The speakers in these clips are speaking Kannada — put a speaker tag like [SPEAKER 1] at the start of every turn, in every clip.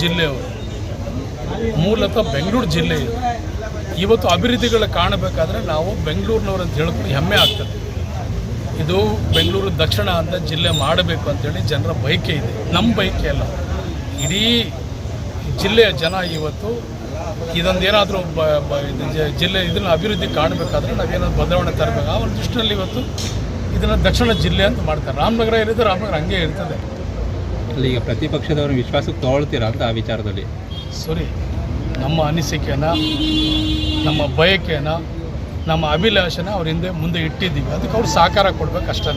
[SPEAKER 1] ಜಿಲ್ಲೆಯವರು, ಮೂಲತಃ ಬೆಂಗಳೂರು ಜಿಲ್ಲೆ ಇವತ್ತು ಅಭಿವೃದ್ಧಿಗಳು ಕಾಣಬೇಕಾದ್ರೆ ನಾವು ಬೆಂಗಳೂರಿನವ್ರು ಅಂತ ಹೇಳ್ಕೊಂಡು ಹೆಮ್ಮೆ ಆಗ್ತದೆ. ಇದು ಬೆಂಗಳೂರು ದಕ್ಷಿಣ ಅಂತ ಜಿಲ್ಲೆ ಮಾಡಬೇಕು ಅಂತೇಳಿ ಜನರ ಬಯಕೆ ಇದೆ. ನಮ್ಮ ಬಯಕೆ ಅಲ್ಲ. ಇಡೀ ಜಿಲ್ಲೆಯ ಜನ ಇವತ್ತು ಇದೊಂದೇನಾದರೂ ಜಿಲ್ಲೆ ಇದನ್ನು ಅಭಿವೃದ್ಧಿ ಕಾಣಬೇಕಾದ್ರೆ ನಾವೇನಾದ್ರು ಬದಲಾವಣೆ ತರಬೇಕು? ಆ ಒಂದು ದೃಷ್ಟಿನಲ್ಲಿ ಇವತ್ತು ಇದನ್ನು ದಕ್ಷಿಣ ಜಿಲ್ಲೆ ಅಂತ ಮಾಡ್ತಾರೆ. ರಾಮನಗರ ಇರುತ್ತೆ ರಾಮನಗರ ಹಂಗೆ ಇರ್ತದೆ.
[SPEAKER 2] ಅಲ್ಲಿ ಈಗ ಪ್ರತಿಪಕ್ಷದವರು ವಿಶ್ವಾಸಕ್ಕೆ ತಗೊಳ್ತೀರಾ ಅಂತ ಆ ವಿಚಾರದಲ್ಲಿ?
[SPEAKER 1] ಸರಿ, ನಮ್ಮ ಅನಿಸಿಕೆನ, ನಮ್ಮ ಬಯಕೆನ, ನಮ್ಮ ಅಭಿಲಾಷನ ಅವ್ರ ಹಿಂದೆ ಮುಂದೆ ಇಟ್ಟಿದ್ದೀವಿ. ಅದಕ್ಕೆ ಅವ್ರು ಸಹಕಾರ ಕೊಡ್ಬೇಕು ಅಷ್ಟೇ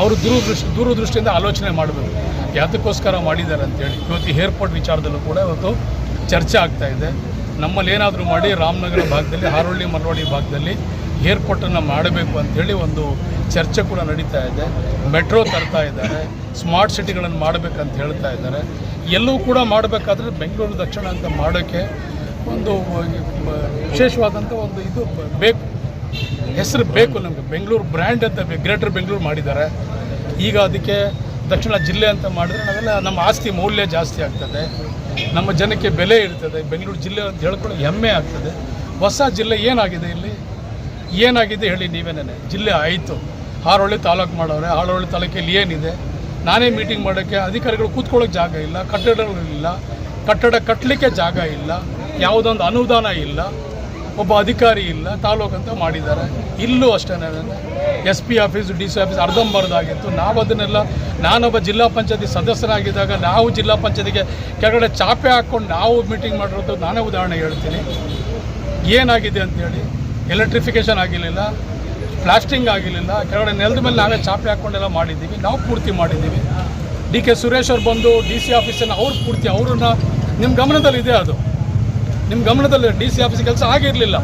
[SPEAKER 1] ಅವರು ದೂರದೃಷ್ಟಿ, ದೂರದೃಷ್ಟಿಯಿಂದ ಆಲೋಚನೆ ಮಾಡಬೇಕು. ಯಾತಕ್ಕೋಸ್ಕರ ಮಾಡಿದ್ದಾರೆ ಅಂತೇಳಿ. ಇವತ್ತು ಏರ್ಪೋರ್ಟ್ ವಿಚಾರದಲ್ಲೂ ಕೂಡ ಇವತ್ತು ಚರ್ಚೆ ಆಗ್ತಾ ಇದೆ. ನಮ್ಮಲ್ಲಿ ಏನಾದರೂ ಮಾಡಿ ರಾಮನಗರ ಭಾಗದಲ್ಲಿ, ಹಾರೋಳ್ಳಿ ಮರವಳ್ಳಿ ಭಾಗದಲ್ಲಿ ಏರ್ಪೋರ್ಟನ್ನು ಮಾಡಬೇಕು ಅಂಥೇಳಿ ಒಂದು ಚರ್ಚೆ ಕೂಡ ನಡೀತಾ ಇದೆ. ಮೆಟ್ರೋ ತರ್ತಾ ಇದ್ದಾರೆ, ಸ್ಮಾರ್ಟ್ ಸಿಟಿಗಳನ್ನು ಮಾಡಬೇಕಂತ ಹೇಳ್ತಾ ಇದ್ದಾರೆ. ಎಲ್ಲವೂ ಕೂಡ ಮಾಡಬೇಕಾದ್ರೆ ಬೆಂಗಳೂರು ದಕ್ಷಿಣ ಅಂತ ಮಾಡೋಕ್ಕೆ ಒಂದು ವಿಶೇಷವಾದಂಥ ಒಂದು ಇದು ಬೇಕು. ಹೆಸರು ಬೇಕು ನಮಗೆ. ಬೆಂಗಳೂರು ಬ್ರ್ಯಾಂಡ್ ಅಂತ ಗ್ರೇಟರ್ ಬೆಂಗಳೂರು ಮಾಡಿದ್ದಾರೆ. ಈಗ ಅದಕ್ಕೆ ದಕ್ಷಿಣ ಜಿಲ್ಲೆ ಅಂತ ಮಾಡಿದ್ರೆ ನಾವೆಲ್ಲ ನಮ್ಮ ಆಸ್ತಿ ಮೌಲ್ಯ ಜಾಸ್ತಿ ಆಗ್ತದೆ. ನಮ್ಮ ಜನಕ್ಕೆ ಬೆಲೆ ಇರ್ತದೆ. ಬೆಂಗಳೂರು ಜಿಲ್ಲೆ ಅಂತ ಹೇಳ್ಕೊಳ್ಳೋಕೆ ಹೆಮ್ಮೆ ಆಗ್ತದೆ. ಹೊಸ ಜಿಲ್ಲೆ ಏನಾಗಿದೆ ಇಲ್ಲಿ? ಏನಾಗಿದೆ ಹೇಳಿ ನೀವೇನೇ ಜಿಲ್ಲೆ ಆಯಿತು. ಹಾರೋಳ್ಳಿ ತಾಲೂಕು ಮಾಡೋರೆ ಹಾರೋಳ್ಳಿ ತಾಲೂಕಲ್ಲಿ ಏನಿದೆ? ನಾನೇ ಮೀಟಿಂಗ್ ಮಾಡೋಕ್ಕೆ ಅಧಿಕಾರಿಗಳು ಕೂತ್ಕೊಳ್ಳೋಕೆ ಜಾಗ ಇಲ್ಲ ಕಟ್ಟಡಗಳಿಲ್ಲ ಕಟ್ಟಡ ಕಟ್ಟಲಿಕ್ಕೆ ಜಾಗ ಇಲ್ಲ, ಯಾವುದೊಂದು ಅನುದಾನ ಇಲ್ಲ. ಒಬ್ಬ ಅಧಿಕಾರಿ ಇಲ್ಲ, ತಾಲೂಕು ಅಂತ ಮಾಡಿದ್ದಾರೆ. ಇಲ್ಲೂ ಅಷ್ಟೇ S P office, D C office ಅರ್ಧಂಬರ್ದಾಗಿತ್ತು ನಾವು ಅದನ್ನೆಲ್ಲ, ನಾನೊಬ್ಬ ಜಿಲ್ಲಾ ಪಂಚಾಯತಿ ಸದಸ್ಯರಾಗಿದ್ದಾಗ ನಾವು ಜಿಲ್ಲಾ ಪಂಚಾಯತಿಗೆ ಕೆಳಗಡೆ ಚಾಪೆ ಹಾಕ್ಕೊಂಡು ನಾವು ಮೀಟಿಂಗ್ ಮಾಡಿರೋದು ನಾನೇ ಉದಾಹರಣೆ ಹೇಳ್ತೀನಿ. ಏನಾಗಿದೆ ಅಂತೇಳಿ ಎಲೆಕ್ಟ್ರಿಫಿಕೇಷನ್ ಆಗಿರಲಿಲ್ಲ ಪ್ಲಾಸ್ಟಿಂಗ್ ಆಗಿರಲಿಲ್ಲ, ಕೆಳಗಡೆ ನೆಲದ ಮೇಲೆ ನಾವೇ ಚಾಪೆ ಹಾಕ್ಕೊಂಡೆಲ್ಲ ಮಾಡಿದ್ದೀವಿ. ನಾವು ಪೂರ್ತಿ ಮಾಡಿದ್ದೀವಿ. ಡಿ ಕೆ ಸುರೇಶ್ ಅವ್ರು ಬಂದು ಡಿ ಸಿ ಆಫೀಸನ್ನು ಅವ್ರು ಪೂರ್ತಿ, ಅವ್ರನ್ನ ನಿಮ್ಮ ಗಮನದಲ್ಲಿದೆ ಅದು. ನಿಮ್ಮ ಗಮನದಲ್ಲಿ ಡಿ ಸಿ ಆಫೀಸ್ ಕೆಲಸ ಆಗಿರಲಿಲ್ಲ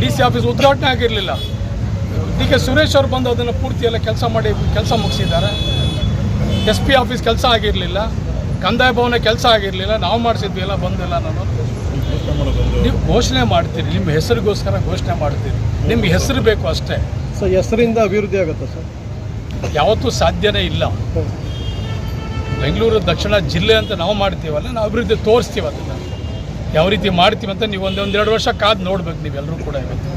[SPEAKER 1] ಡಿ ಸಿ ಆಫೀಸ್ ಉದ್ಘಾಟನೆ ಆಗಿರಲಿಲ್ಲ. ಡಿ ಕೆ ಸುರೇಶ್ ಅವರು ಬಂದು ಅದನ್ನು ಪೂರ್ತಿ ಎಲ್ಲ ಕೆಲಸ ಮಾಡಿ ಕೆಲಸ ಮುಗಿಸಿದ್ದಾರೆ. ಎಸ್ ಪಿ ಆಫೀಸ್ ಕೆಲಸ ಆಗಿರಲಿಲ್ಲ. ಕಂದಾಯ ಭವನ ಕೆಲಸ ಆಗಿರಲಿಲ್ಲ. ನಾವು ಮಾಡಿಸಿದ್ವಿ ಎಲ್ಲ ಬಂದಿಲ್ಲ ನಾನು. ನೀವು ಘೋಷಣೆ ಮಾಡ್ತೀರಿ. ನಿಮ್ಮ ಹೆಸರಿಗೋಸ್ಕರ ಘೋಷಣೆ ಮಾಡ್ತೀರಿ. ನಿಮ್ಗೆ ಹೆಸರು ಬೇಕು ಅಷ್ಟೇ.
[SPEAKER 3] ಸರ್ ಹೆಸರಿಂದ ಅಭಿವೃದ್ಧಿ ಆಗುತ್ತೆ ಸರ್?
[SPEAKER 1] ಯಾವತ್ತೂ ಸಾಧ್ಯನೇ ಇಲ್ಲ. ಬೆಂಗಳೂರು ದಕ್ಷಿಣ ಜಿಲ್ಲೆ ಅಂತ ನಾವು ಮಾಡ್ತೀವಲ್ಲ ನಾವು ಅಭಿವೃದ್ಧಿ ತೋರಿಸ್ತೀವಿ ಅದನ್ನು. ಯಾವ ರೀತಿ ಮಾಡ್ತೀವಿ ಅಂತ ನೀವು ಒಂದೊಂದೆರಡು ವರ್ಷ ಕಾದು ನೋಡ್ಬೇಕು ನೀವೆಲ್ಲರೂ ಕೂಡ ಇವತ್ತು.